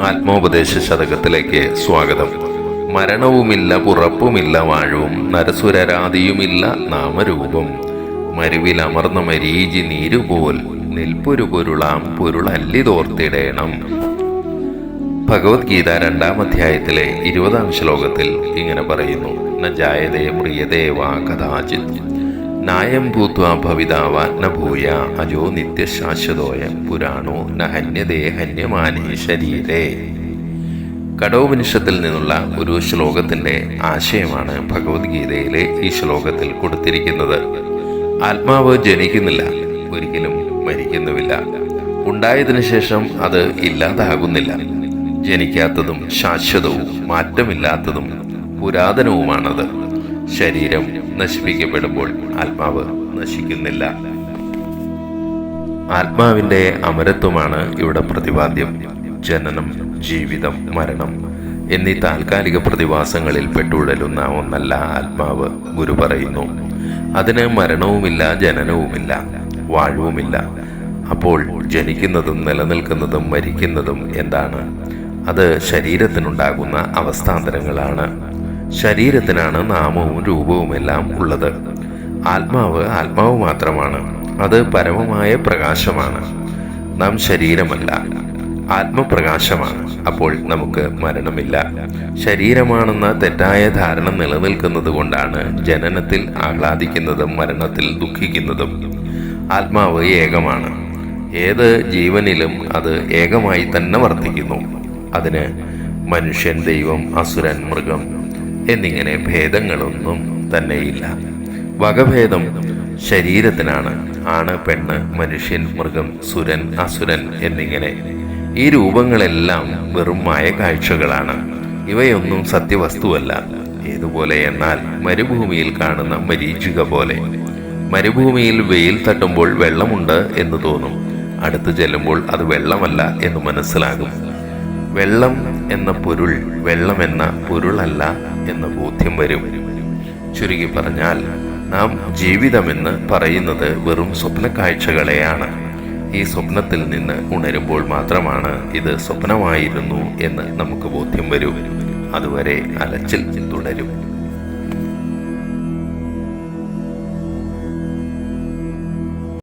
ആത്മോപദേശ ശതകത്തിലേക്ക് സ്വാഗതം. മരണവുമില്ല പുറപ്പുമില്ല വാഴവും നരസുരരാതിയുമില്ല നാമരൂപം. മരുവിലമർന്ന മരീചി നീരുപോൽ നിൽപ്പൊരു പൊരുളാം പൊരുളല്ലിതോർത്തിടേണം ഭഗവത്ഗീത രണ്ടാം അധ്യായത്തിലെ ഇരുപതാം ശ്ലോകത്തിൽ ഇങ്ങനെ പറയുന്നു. ന ജായതേ മ്രിയതേ വാ കഥാചിത്. നായം ഭൂത്വാ ഭവിതാവ ന ഭൂയ അജോ നിത്യശാശ്വതോയ പുരാണോ ന ഹന്യതേ ഹന്യമാനേ ശരീരേ. കടോപനിഷത്തിൽ നിന്നുള്ള ഒരു ശ്ലോകത്തിന്റെ ആശയമാണ് ഭഗവത്ഗീതയിലെ ഈ ശ്ലോകത്തിൽ കൊടുത്തിരിക്കുന്നത്. ആത്മാവ് ജനിക്കുന്നില്ല ഒരിക്കലും മരിക്കുന്നുമില്ല. ഉണ്ടായതിനു ശേഷം അത് ഇല്ലാതാകുന്നില്ല. ജനിക്കാത്തതും ശാശ്വതവും മാറ്റമില്ലാത്തതും പുരാതനവുമാണത്. ശരീരം നശിപ്പിക്കപ്പെടുമ്പോൾ ആത്മാവ് നശിക്കുന്നില്ല. ആത്മാവിന്റെ അമരത്വമാണ് ഇവിടെ പ്രതിപാദ്യം. ജനനം ജീവിതം മരണം എന്നീ താൽക്കാലിക പ്രതിഭാസങ്ങളിൽ പെട്ടുഴലുന്ന ഒന്നല്ല ആത്മാവ് ഗുരു പറയുന്നു. അതിന് മരണവുമില്ല ജനനവുമില്ല വാഴവുമില്ല. അപ്പോൾ ജനിക്കുന്നതും നിലനിൽക്കുന്നതും മരിക്കുന്നതും എന്താണ്? അത് ശരീരത്തിനുണ്ടാകുന്ന അവസ്ഥാന്തരങ്ങളാണ്. ശരീരത്തിനാണ് നാമവും രൂപവുമെല്ലാം ഉള്ളത്. ആത്മാവ് ആത്മാവ് മാത്രമാണ്. അത് പരമമായ പ്രകാശമാണ്. നാം ശരീരമല്ല. ആത്മപ്രകാശമാണ്. അപ്പോൾ നമുക്ക് മരണമില്ല. ശരീരമാണെന്ന തെറ്റായ ധാരണ നിലനിൽക്കുന്നത് കൊണ്ടാണ് ജനനത്തിൽ ആഹ്ലാദിക്കുന്നതും മരണത്തിൽ ദുഃഖിക്കുന്നതും. ആത്മാവ് ഏകമാണ്. ഏത് ജീവനിലും അത് ഏകമായി തന്നെ വർത്തിക്കുന്നു. അതിന് മനുഷ്യൻ ദൈവം അസുരൻ മൃഗം എന്നിങ്ങനെ ഭേദങ്ങളൊന്നും തന്നെയില്ല. വകഭേദം ശരീരത്തിനാണ്. ആണ് പെണ്ണ് മനുഷ്യൻ മൃഗം സുരൻ അസുരൻ എന്നിങ്ങനെ. ഈ രൂപങ്ങളെല്ലാം വെറും മായ കാഴ്ചകളാണ്. ഇവയൊന്നും സത്യവസ്തുവല്ല. ഏതുപോലെ എന്നാൽ മരുഭൂമിയിൽ കാണുന്ന മരീചിക പോലെ. മരുഭൂമിയിൽ വെയിൽ തട്ടുമ്പോൾ വെള്ളമുണ്ട് എന്ന് തോന്നും. അടുത്ത് ചെല്ലുമ്പോൾ അത് വെള്ളമല്ല എന്ന് മനസ്സിലാകും. വെള്ളം എന്ന പൊരുൾ വെള്ളമെന്ന പൊരുളല്ല എന്ന ബോധ്യം വരും. ചുരുക്കി പറഞ്ഞാൽ നാം ജീവിതമെന്ന് പറയുന്നത് വെറും സ്വപ്ന കാഴ്ചകളെയാണ് ഈ സ്വപ്നത്തിൽ നിന്ന് ഉണരുമ്പോൾ മാത്രമാണ് ഇത് സ്വപ്നമായിരുന്നു എന്ന് നമുക്ക് ബോധ്യം വരും. അതുവരെ അലച്ചിൽ തുടരും.